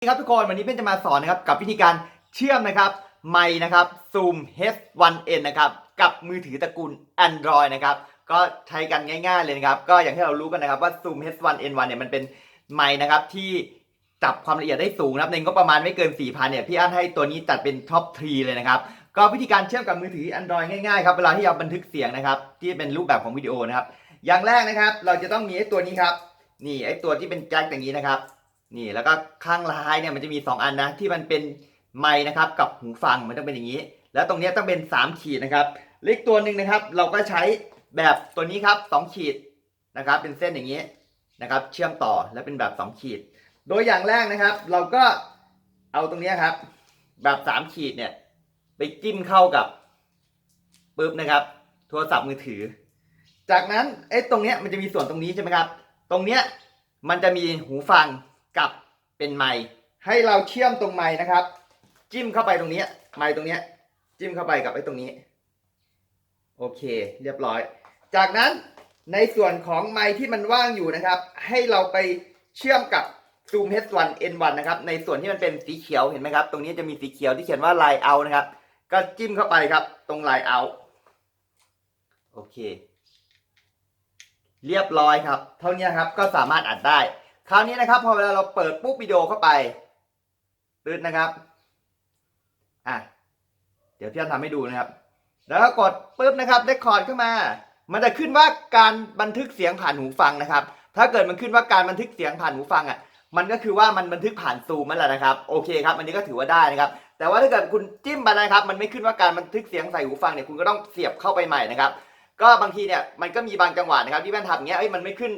สวัสดีครับทุกคนวันนี้เพื่อนจะมาสอนนะครับกับวิธีการเชื่อมนะครับไมค์นะครับ Zoom H1n นะครับกับมือถือตระกูล Android นะครับก็ใช้กันง่ายๆเลยนะครับก็อย่างที่เรารู้กันนะครับว่า Zoom H1n1 เนี่ยมันเป็นไมค์นะครับที่จับความละเอียดได้สูงนะครับในงบประมาณไม่เกิน 4,000เนี่ยพี่อั้นให้ตัวนี้จัดเป็นท็อปทรีเลยนะครับก็วิธีการเชื่อมกับมือถือ Android ง่ายๆครับเวลาที่เราบันทึกเสียงนะครับที่เป็นรูปแบบของวิดีโอนะครับอย่างแรกนะครับเราจะต้องมีไอ้ตัวนี้ครับนี่ไอ้ตัวที่เป็นแจ็คอย่างนี้นะครับ นี่แล้วก็ข้างท้ายเนี่ยมันจะมี 2 อันนะที่มันเป็นไม้นะครับกับหูฟังมันต้องเป็นอย่างนี้ แล้วตรงนี้ต้องเป็น 3 ขีดนะครับเล็กตัวหนึ่งนะครับ เราก็ใช้แบบตัวนี้ครับ 2 ขีดนะครับ เป็นเส้นอย่างนี้นะครับ เชื่อมต่อแล้วเป็นแบบ 2 ขีด โดยอย่างแรกนะครับ เราก็เอาตรงนี้ครับ แบบ 3 ขีดเนี่ยไปจิ้มเข้ากับปึ๊บนะครับ โทรศัพท์มือถือ จากนั้นไอ้ตรงเนี้ยมันจะมีส่วนตรงนี้ใช่ไหมครับ ตรงเนี้ยมันจะมีหูฟัง กับเป็นไม้ให้เราเชื่อมตรงไม้นะครับ จิ้มเข้าไปตรงนี้ไม้ตรงนี้จิ้มเข้าไปกับไอ้ตรงนี้ โอเค เรียบร้อย จากนั้นในส่วนของไม้ที่มันว่างอยู่นะครับ ให้เราไปเชื่อมกับ Zoom H1 N1 นะครับ ในส่วนที่มันเป็นสีเขียวเห็นไหมครับ ตรงนี้จะมีสีเขียวที่เขียนว่า Line Out นะครับ ก็จิ้มเข้าไปครับ ตรง Line Out โอเค เรียบร้อยครับ เท่านี้ครับก็สามารถอัดได้ คราวนี้นะครับพอเวลาเราเปิดปุ๊บวิดีโอเข้าไปตืดนะครับอะเดี๋ยวพี่อันทำให้ดูนะครับ แล้วก็กดปุ๊บนะครับได้คอร์ดขึ้นมา มันจะขึ้นว่าการบันทึกเสียงผ่านหูฟังนะครับ ถ้าเกิดมันขึ้นว่าการบันทึกเสียงผ่านหูฟังอะมันก็คือว่ามันบันทึกผ่านซูมนั่นแหละนะครับโอเคครับอันนี้ก็ถือว่าได้นะครับ แต่ว่าถ้าเกิดคุณจิ้มไปนะครับ มันไม่ขึ้นว่าการบันทึกเสียงใส่หูฟังเนี่ยคุณก็ต้องเสียบเข้าไปใหม่นะครับ ก็บางทีเนี่ยมันก็มีบางจังหวะนะครับที่แว่นทำอย่างเงี้ยเอ้ยมันไม่ขึ้น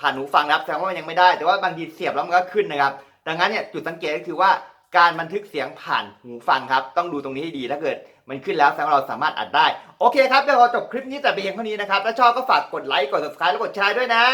ผ่านหูฟังนะครับแสดงว่ามันยังไม่ได้ แต่ว่าบางทีเสียบแล้วมันก็ขึ้นนะครับ ดังนั้นเนี่ยจุดสังเกตก็คือว่าการบันทึกเสียงผ่านหูฟังครับ ต้องดูตรงนี้ให้ดีถ้าเกิด มันขึ้นแล้วแสดงว่าเราสามารถอัดได้ โอเคครับเดี๋ยวเราจบคลิปนี้แต่เพียงเท่านี้นะครับ ถ้าชอบก็ฝากกดไลค์กด subscribe แล้วกดแชร์ด้วยนะ